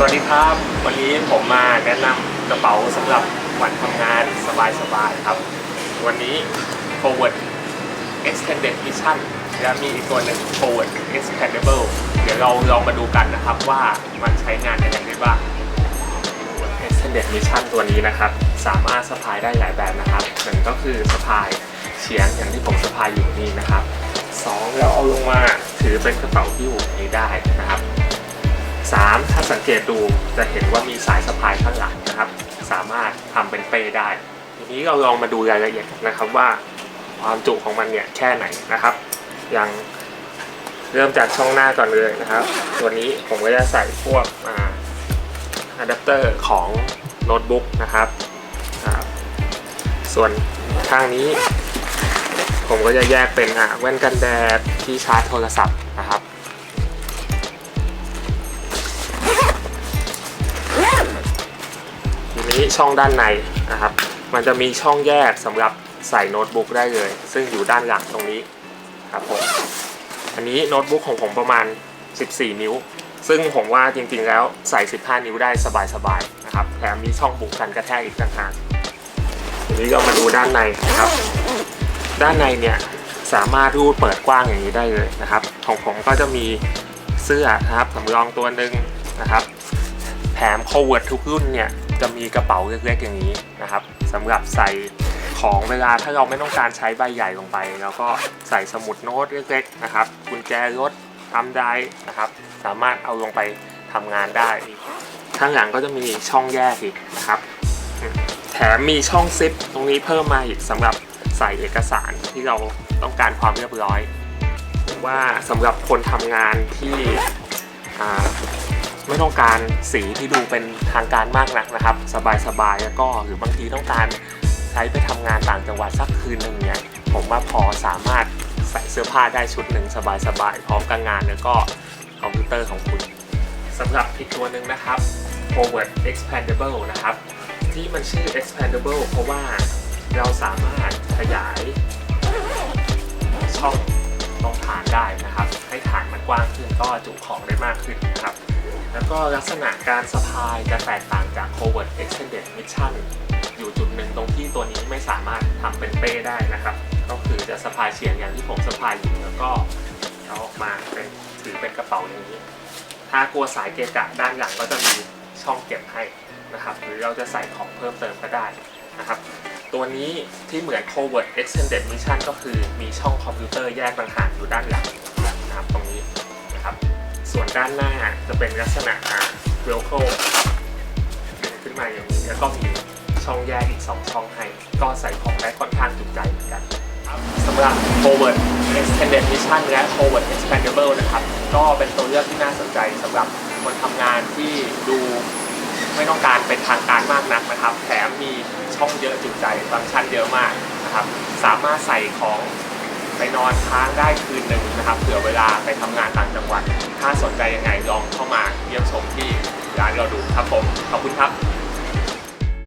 สวัสดีครับ วันนี้ผมมาแนะนำกระเป๋าสำหรับวันทำงานสบายๆครับ วันนี้ forward extended mission และมีอีกตัวหนึ่ง forward expandable เดี๋ยวเราลองมาดูกันนะครับว่ามันใช้งานยังไงได้บ้าง extended mission ตัวนี้นะครับ สามารถสะพายได้หลายแบบนะครับหนึ่งก็คือสะพายเฉียงอย่างที่ผมสะพายอยู่นี่นะครับสองแล้วเอาลงมาถือเป็นกระเป๋าหิ้วอย่นี้ได้นะครับ 3. ถ้าสังเกตดูจะเห็นว่ามีสายสะพายข้างหลังนะครับ สามารถทำเป็นเป้ได้ ทีนี้เราลองมาดูรายละเอียดนะครับว่าความจุของมันเนี่ยแค่ไหนนะครับ อย่างเริ่มจากช่องหน้าก่อนเลยนะครับ ตัวนี้ผมก็จะใส่พวกอะแดปเตอร์ของโน้ตบุ๊กนะครับส่วนข้างนี้ ผมก็จะแยกเป็นอ่าแว่นกันแดดที่ชาร์จโทรศัพท์นะครับ ทีนี้ช่องด้านในนะครับ มันจะมีช่องแยกสำหรับใส่โน้ตบุ๊กได้เลย ซึ่งอยู่ด้านหลังตรงนี้ครับผมอันนี้โน้ตบุ๊กของผมประมาณ 14 นิ้ว ซึ่งผมว่าจริงๆแล้วใส่ 15 นิ้วได้สบายๆนะครับแถมมีช่องบุกกันกระแทกอีกต่างหากทีนี้ก็มาดูด้านในนะครับ ด้านในเนี่ยสามารถรูดเปิดกว้างอย่างนี้ได้เลยนะครับ ของผมก็จะมีเสื้อนะครับสำรองตัวหนึ่งนะครับแถม cover ทุกรุ่นเนี่ย จะมีกระเป๋าเล็กๆอย่างนี้นะครับสำหรับใส่ของเวลาถ้าเราไม่ต้องการใช้ใบใหญ่ลงไปแล้วก็ใส่สมุดโน้ตเล็กๆนะครับกุญแจรถทำได้นะครับ สามารถเอาลงไปทำงานได้ข้างหลังก็จะมีช่องแยกอีกนะครับ แถมมีช่องซิปตรงนี้เพิ่มมาอีกสำหรับใส่เอกสารที่เราต้องการความเรียบร้อย ว่าสำหรับคนทำงานที่อ่า ไม่ต้องการสีที่ดูเป็นทางการมากนักนะครับ สบายๆแล้วก็หรือบางทีต้องการใช้ไปทำงานต่างจังหวัดสักคืนหนึ่งเนี่ยผมว่าพอสามารถใส่เสื้อผ้าได้ชุดหนึ่งสบายๆพร้อมกับงานแล้วก็คอมพิวเตอร์ของคุณสำหรับอีกตัวหนึ่งนะครับ forward expandable นะครับ ที่มันชื่อ expandable เพราะว่าเราสามารถขยายช่องตรงฐานได้นะครับ ให้ฐานมันกว้างขึ้นก็จุของได้มากขึ้นนะครับ ก็ลักษณะการสะพายจะแตกต่างจาก Covert Extended Mission อยู่จุดหนึ่งตรงที่ตัวนี้ไม่สามารถทำเป็นเป้ได้นะครับ ก็คือจะสะพายเฉียงอย่างที่ผมสะพายอยู่แล้วก็เอาออกมาเป็นถือเป็นกระเป๋าอย่างนี้ ถ้ากลัวสายเกะกะด้านหลังก็จะมีช่องเก็บให้นะครับ หรือเราจะใส่ของเพิ่มเติมก็ได้นะครับ ตัวนี้ที่เหมือน Covert Extended Mission ก็คือมีช่องคอมพิวเตอร์แยกต่างหากอยู่ด้านหลังนะครับตรงนี้นะครับ ส่วนด้านหน้าจะเป็นลักษณะเวลโคดึงขึ้นมาอย่างนี้แล้วก็มีช่องแยกอีก 2 ช่องให้ ก็ใส่ของได้ค่อนข้างจุใจเหมือนกันสำหรับ Forward Extended Mission และ Forward Expandable นะครับ ก็เป็นตัวเลือกที่น่าสนใจสำหรับคนทำงานที่ดูไม่ต้องการเป็นทางการมากนักนะครับ แถมมีช่องเยอะจุใจฟังก์ชันเยอะมากนะครับ สามารถใส่ของ ไปนอนค้างได้คืนหนึ่งนะครับเผื่อเวลาไปทำงานต่างจังหวัด ถ้าสนใจยังไงลองเข้ามาเยี่ยมชมที่ร้านเราดูครับผมขอบคุณครับ